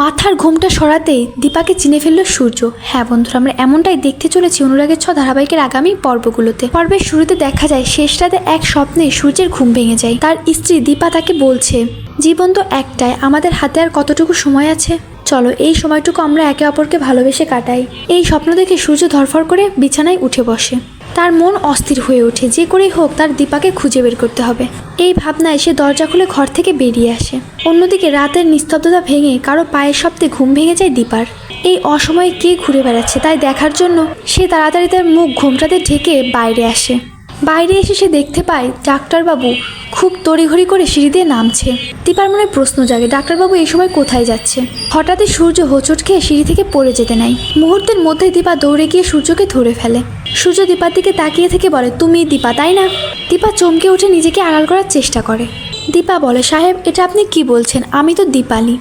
মাথার ঘুমটা সরাতেই দীপাকে চিনে ফেলল সূর্য। হ্যাঁ বন্ধুরা, আমরা এমনটাই দেখতে চলেছি অনুরাগের ছ ধারাবাহিকের আগামী পর্বগুলোতে। পর্বের শুরুতে দেখা যায় শেষটাতে এক স্বপ্নে সূর্যের ঘুম ভেঙে যায়। তার স্ত্রী দীপা তাকে বলছে জীবন তো একটাই, আমাদের হাতে আর কতটুকু সময় আছে? চলো, এই সময়টুকু আমরা একে অপরকে ভালোবেসে কাটাই। এই স্বপ্ন দেখে সূর্য ধরফর করে বিছানায় উঠে বসে। তার মন অস্থির হয়ে ওঠে, যে করেই হোক তার দীপাকে খুঁজে বের করতে হবে। এই ভাবনায় সে দরজা খুলে ঘর থেকে বেরিয়ে আসে। অন্যদিকে রাতের নিস্তব্ধতা ভেঙে কারও পায়ের শব্দে ঘুম ভেঙে যায় দীপার। এই অসময়ে কে ঘুরে বেড়াচ্ছে তাই দেখার জন্য সে তাড়াতাড়ি তার মুখ ঘোমটাতে ঢেকে বাইরে আসে। বাইরে এসে সে দেখতে পায় ডাক্তারবাবু খুব তড়িঘড়ি করে সিঁড়ি দিয়ে নামছে। দীপার মনে প্রশ্ন জাগে, ডাক্তারবাবু, এই সময় কোথায় যাচ্ছে? হঠাৎই সূর্য হোঁচট খেয়ে সিঁড়ি থেকে পড়ে যেতে নাই মুহূর্তের মধ্যে দীপা দৌড়ে গিয়ে সূর্যকে ধরে ফেলে। সূর্য দীপার দিকে তাকিয়ে থেকে বলে, তুমি দীপা, তাই না? দীপা চমকে উঠে নিজেকে আড়াল করার চেষ্টা করে। দীপা বলে, সাহেব, এটা আপনি কি বলছেন? আমি তো দীপালি।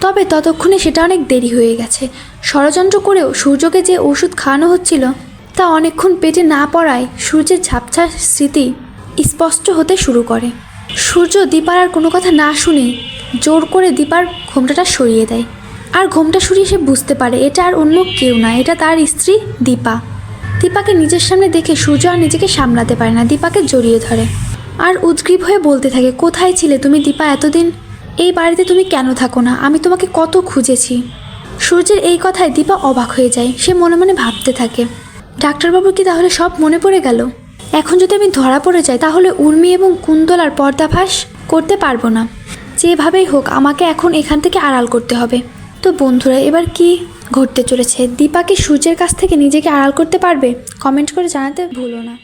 তবে ততক্ষণে সেটা অনেক দেরি হয়ে গেছে। ষড়যন্ত্র করেও সূর্যকে যে ওষুধ খাওয়ানো হচ্ছিল তা অনেকক্ষণ পেটে না পড়ায় সূর্যের ঝাপছা স্মৃতি স্পষ্ট হতে শুরু করে। সূর্য দীপার আর কোনো কথা না শুনে জোর করে দীপার ঘোমটাটা সরিয়ে দেয়। আর ঘোমটা সরিয়ে সে বুঝতে পারে এটা আর অন্য কেউ না, এটা তার স্ত্রী দীপা। দীপাকে নিজের সামনে দেখে সূর্য আর নিজেকে সামলাতে পারে না, দীপাকে জড়িয়ে ধরে। আর উদ্গ্রীব হয়ে বলতে থাকে, কোথায় ছিলে তুমি দীপা এতদিন? এই বাড়িতে তুমি কেন থাকো না? আমি তোমাকে কত খুঁজেছি। সূর্যের এই কথায় দীপা অবাক হয়ে যায়। সে মনে মনে ভাবতে থাকে ডাক্তারবাবু কি তাহলে সব মনে পড়ে গেল? এখন যদি আমি ধরা পড়ে যাই, তাহলে উর্মি এবং কুন্তলার পর্দাভাস করতে পারব না। যেভাবেই হোক, আমাকে এখন এখান থেকে আড়াল করতে হবে। তো বন্ধুরা, এবার কি ঘটতে চলেছে? দীপাকে সূর্যের কাছ থেকে নিজেকে আড়াল করতে পারবে? কমেন্ট করে জানাতে ভুলো না।